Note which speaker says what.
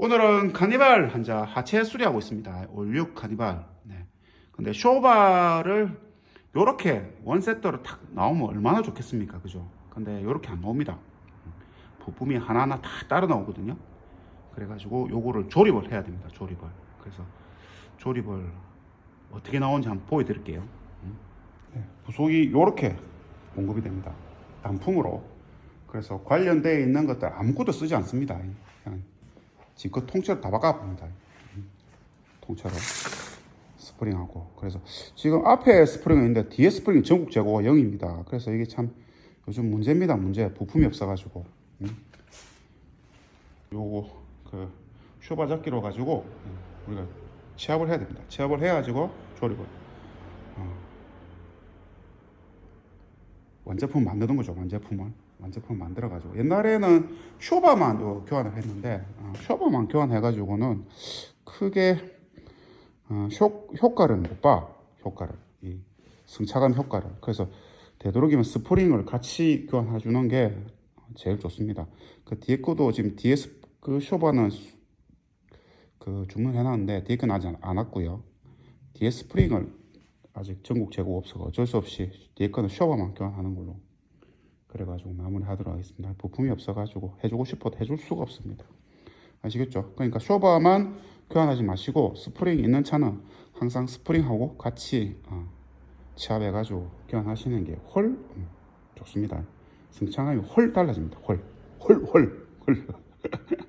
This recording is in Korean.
Speaker 1: 오늘은 카니발 한자 하체 수리하고 있습니다. 올육 카니발. 네. 근데 쇼바를 요렇게 원세트로 탁 나오면 얼마나 좋겠습니까? 그죠? 근데 요렇게 안 나옵니다. 부품이 하나하나 다 따로 나오거든요. 그래가지고 요거를 조립을 해야 됩니다. 조립을. 그래서 조립을 어떻게 나오는지 한번 보여드릴게요. 네, 부속이 요렇게 공급이 됩니다. 단품으로. 그래서 관련되어 있는 것들 아무것도 쓰지 않습니다. 그냥 지금 통째로 다 바꿔봅니다. 통째로 스프링하고 그래서 지금 앞에 스프링은 있는데 뒤에 스프링 전국 재고가 0입니다. 그래서 이게 참 요즘 문제입니다. 문제 부품이 없어가지고 음. 요거 그 쇼바 잡기로 가지고 음, 우리가 취합을 해야 됩니다. 취합을 해가지고 조립을 어. 완제품 만드는 거죠. 완제품을 완제품 만들어 가지고 옛날에는 쇼바만 요 교환을 했는데 어, 쇼바만 교환해가지고는 크게 어, 효, 효과를 못 봐. 효과를 이 승차감 효과를 그래서 되도록이면 스프링을 같이 교환해 주는 게 제일 좋습니다. 그 뒤에 거도 지금 DS 그 쇼바는 그 주문해 놨는데 뒤에 건 아직 안 왔고요. 뒤에 스프링을 아직 전국 재고 없어서 어쩔 수 없이 뒤에 거는 쇼바만 교환하는 걸로 그래가지고 마무리하도록 하겠습니다. 부품이 없어가지고 해주고 싶어도 해줄 수가 없습니다. 아시겠죠? 그러니까 쇼바만 교환하지 마시고 스프링 있는 차는 항상 스프링하고 같이 어, 취합해가지고 교환하시는 게 훨 음, 좋습니다. 승차감이 훨 달라집니다. 훨, 훨, 훨, 훨.